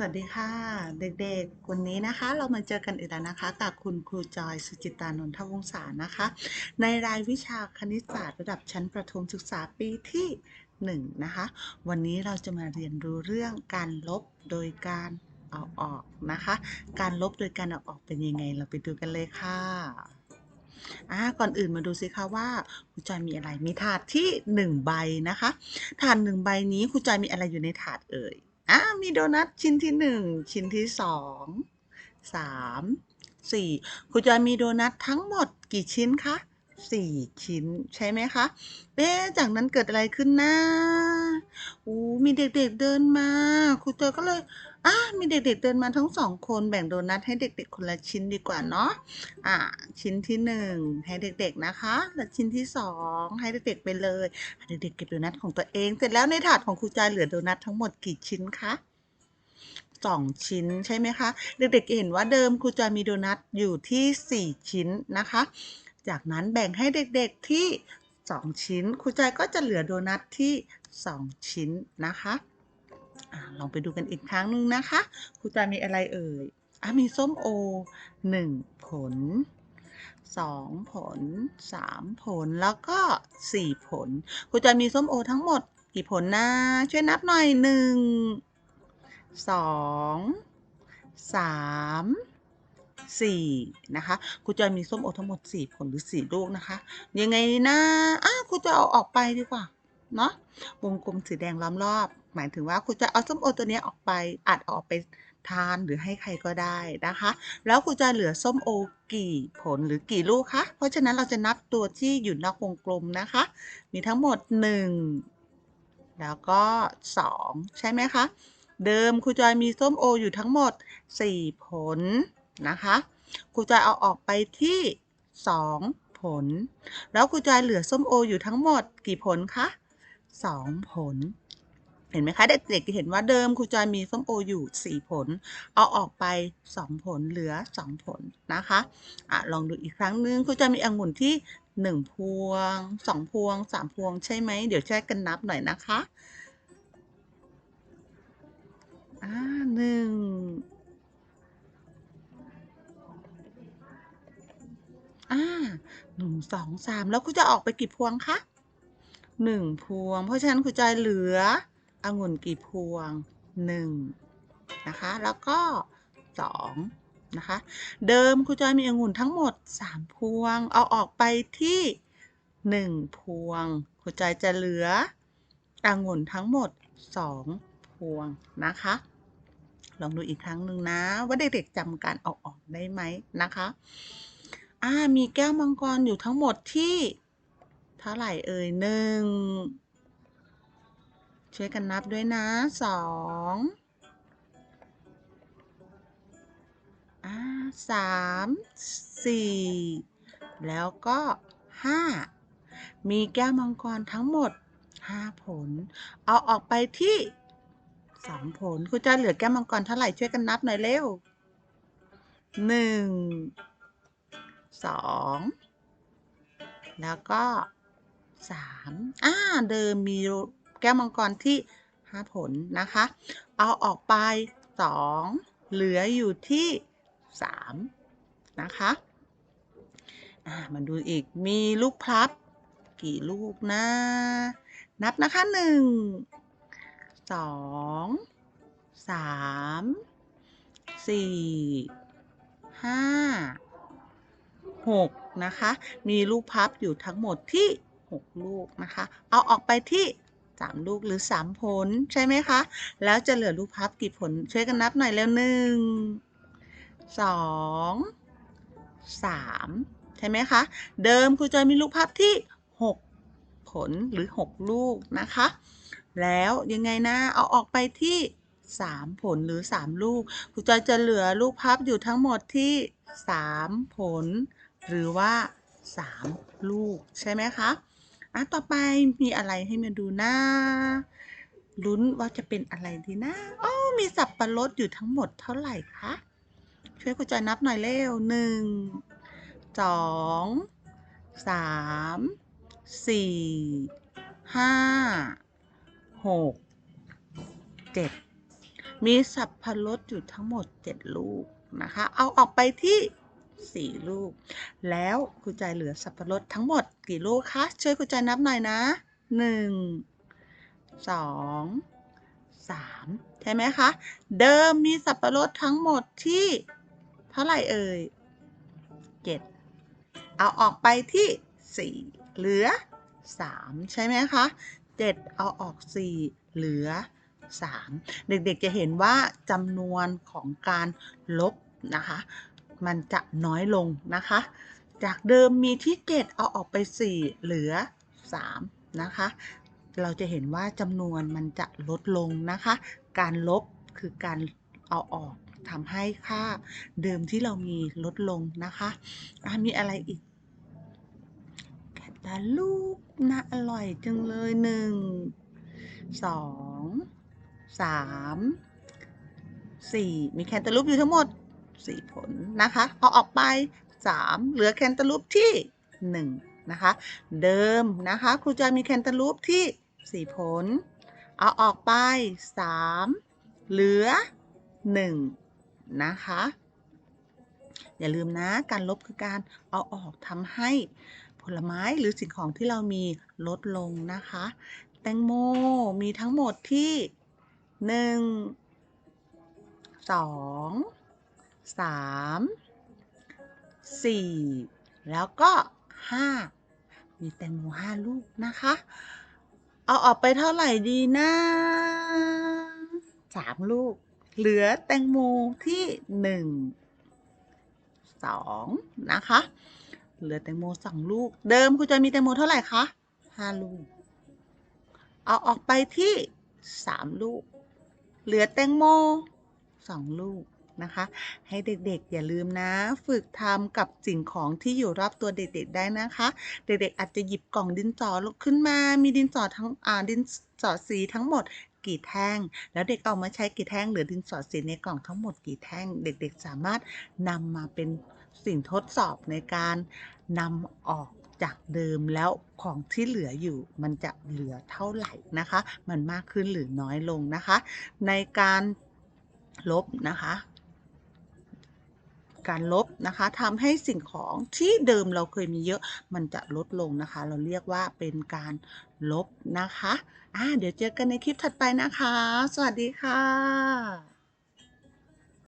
วัสดีค่ะ เด็กๆ วันนี้นะคะ เรามาเจอกันอีกแล้วนะคะ กับคุณครูจอยสุจิตานนทวงศานะคะ ในรายวิชาคณิตศาสตร์ระดับชั้นประถมศึกษาปีที่1นะคะ วันนี้เราจะมาเรียนรู้เรื่องการลบโดยการเอาออกนะคะ การลบโดยการเอาออกเป็นยังไง เราไปดูกันเลยค่ะอ่าก่อนอื่นมาดูสิคะว่าครูจอยมีอะไรมีถาดที่1ใบนะคะ ถาดหนึ่งใบนี้ครูจอยมีอะไรอยู่ในถาดเอ่ย อ่ามีโดนัทชิ้นที่หนึ่งชิ้นที่สองสามสี่ครูจอยมีโดนัททั้งหมดกี่ชิ้นคะสี่ชิ้นใช่ไหมคะเอ๊จากนั้นเกิดอะไรขึ้นนะอู้มีเด็กๆเดินมาครูจอยก็เลย อ่ามีเด็กๆเดินมาทั้งสองคนแบ่งโดนัทให้เด็กๆคนละชิ้นดีกว่าเนาะอ่าชิ้นที่หนึ่งให้เด็กๆนะคะ และชิ้นที่สองให้เด็กๆไปเลยเด็กๆเก็บโดนัทของตัวเอง เสร็จแล้วในถาดของครูจอยเหลือโดนัททั้งหมดกี่ชิ้นคะสองชิ้นใช่ไหมคะ เด็กๆเห็นว่าเดิมครูจอยมีโดนัทอยู่ที่สี่ชิ้นนะคะ จากนั้นแบ่งให้เด็กๆที่สองชิ้นครูจอยก็จะเหลือโดนัทที่สองชิ้นนะคะ ลองไปดูกันอีกครั้งหนึ่งนะคะครูจอยมีอะไรเอ่ยอะมีส้มโอหนึ่งผลสองผลสามผลแล้วก็สี่ผลครูจอยมีส้มโอทั้งหมดกี่ผลนะ ช่วยนับหน่อยหนึ่งสองสามสี่นะคะครูจอยมีส้มโอทั้งหมดสี่ผลหรือสี่ลูกนะคะ ยังไงนะอ้าครูจอยเอาออกไปดีกว่า เนาะวงกลมสีแดงล้อมรอบ หมายถึงว่าครูจะเอาส้มโอตัวนี้ออกไปอาจเออกไปทานหรือให้ใครก็ได้นะคะ แล้วครูจะเหลือส้มโอกี่ผลหรือกี่ลูกคะ เพราะฉะนั้นเราจะนับตัวที่อยู่นอกวงกลมนะคะ มีทั้งหมด 1 แล้วก็ 2 ใช่ไหมคะ เดิมครูจอยมีส้มโออยู่ทั้งหมด 4 ผลนะคะครูจอยเอาออกไปที่ 2 ผล แล้วครูจอยเหลือส้มโออยู่ทั้งหมดกี่ผลคะ 2 ผล เห็นไหมคะ เด็กๆเห็นว่าเดิมครูจอยมีส้มโออยู่ 4 ผล เอาออกไป 2 ผลเหลือ 2 ผลนะคะอะลองดูอีกครั้งหนึงครูจอยมีองุ่นที่ 1 พวง 2 พวง 3 พวงใช่ไหม เดี๋ยวช่วยกันนับหน่อยนะคะอ่าหนึ่งอ่าหนึ่งสองสามแล้วครูจะออกไปกี่พวงคะหนึ่งพวง เพราะฉะนั้นครูจอยเหลือ องุ่นกี่พวงหนึ่งนะคะ แล้วก็สองนะคะ เดิมครูจอยมีองุ่นทั้งหมดสามพวง เอาออกไปที่หนึ่งพวงครูจอยจะเหลือองุ่นทั้งหมดสองพวงนะคะ ลองดูอีกครั้งหนึ่งนะ ว่าเด็กๆจำการเอาออกได้ไหมนะคะอ่ามีแก้วมังกรอยู่ทั้งหมดที่ เท่าไหร่เอ่ยหนึ่ง ช่วยกันนับด้วยนะสองอ่าสามสี่แล้วก็ห้ามีแก้วมังกรทั้งหมดห้าผล เอาออกไปที่สองผลครูจะเหลือแก้วมังกรเท่าไหร่ช่วยกันนับหน่อยเร็วหนึ่งสองแล้วก็สามอ่าเดิมมี แก้วมังกรที่ห้าผลนะคะ เอาออกไปสองเหลืออยู่ที่สามนะคะมาดูอีกมีลูกพลับ กี่ลูกนะ นับนะคะหนึ่งสองสามสี่ห้าหกนะคะ มีลูกพับอยู่ทั้งหมดที่หกลูกนะคะ เอาออกไปที่ สามลูกหรือสามผล ใช่ไหมคะ แล้วจะเหลือลูกพับกี่ผล ช่วยกันนับหน่อยแล้วหนึ่งสองสามใช่ไหมคะ เดิมครูจอยมีลูกพับที่หกผลหรือหกลูกนะคะ แล้วยังไงนะ เอาออกไปที่สามผลหรือสามลูกครูจอยจะเหลือลูกพับอยู่ทั้งหมดที่สามผล หรือว่าสามลูกใช่ไหมคะ อะต่อไปมีอะไรให้มาดูนะลุ้นว่าจะเป็นอะไรดีนะอ๋อมีสับปะรดอยู่ทั้งหมดเท่าไหร่คะ ช่วยครูจอยนับหน่อยเร็วหนึ่งสองสามสี่ห้าหกเจ็ดมีสับปะรดอยู่ทั้งหมด7ลูกนะคะ เอาออกไปที่ 4 ลูก แล้วครูใจเหลือสับปะรดทั้งหมดกี่ลูกคะ ช่วยครูใจนับหน่อยนะ 1 2 3 ใช่ไหมคะ เดิมมีสับปะรดทั้งหมดที่ เท่าไหร่เอ่ย 7 เอาออกไปที่ 4 เหลือ 3 ใช่ไหมคะ 7 เอาออก 4 เหลือ 3 เด็กๆจะเห็นว่าจำนวนของการลบนะคะ มันจะน้อยลงนะคะ จากเดิมมีที่ 7 เอาออกไป 4 เหลือ 3 นะคะ เราจะเห็นว่าจำนวนมันจะลดลงนะคะ การลบคือการเอาออกทำให้ค่าเดิมที่เรามีลดลงนะคะะมีอะไรอีกแคตาลูกน่าอร่อยจังเลยหนึ่งสองสามสี่มีแคนตาลูปอยู่ทั้งหมด สี่ผลนะคะเอาออกไปสามเหลือแคนตาลูปที่หนึ่งนะคะ เดิมนะคะครูจะมีแคนตาลูปที่สี่ผล เอาออกไปสามเหลือหนึ่งนะคะ อย่าลืมนะการลบคือการเอาออกทำให้ผลไม้หรือสิ่งของที่เรามีลดลงนะคะ แตงโมมีทั้งหมดที่หนึ่ง สามสี่แล้วก็ห้ามีแตงโมห้าลูกนะคะ เอาออกไปเท่าไหร่ดีนะสามลูก เหลือแตงโมที่หนึ่งสองนะคะ เหลือแตงโมสองลูก เดิมคุณจะมีแตงโมเท่าไหร่คะห้าลูก เอาออกไปที่สามลูก เหลือแตงโมสองลูก นะคะ ให้เด็กๆ อย่าลืมนะ ฝึกทำกับสิ่งของที่อยู่รอบตัวเด็กๆ ได้นะคะ เด็กๆ อาจจะหยิบกล่องดินสอขึ้นมา มีดินสอทั้งอ่าดินสอสีทั้งหมดกี่แท่ง แล้วเด็กเอามาใช้กี่แท่งหรือดินสอสีในกล่องทั้งหมดกี่แท่ง เด็กๆ สามารถนำมาเป็นสิ่งทดสอบในการนำออกจากเดิมแล้วของที่เหลืออยู่มันจะเหลือเท่าไหร่นะคะ มันมากขึ้นหรือน้อยลงนะคะ ในการลบนะคะ การลบนะคะทำให้สิ่งของที่เดิมเราเคยมีเยอะมันจะลดลงนะคะ เราเรียกว่าเป็นการลบนะคะอ่าเดี๋ยวเจอกันในคลิปถัดไปนะคะ สวัสดีค่ะ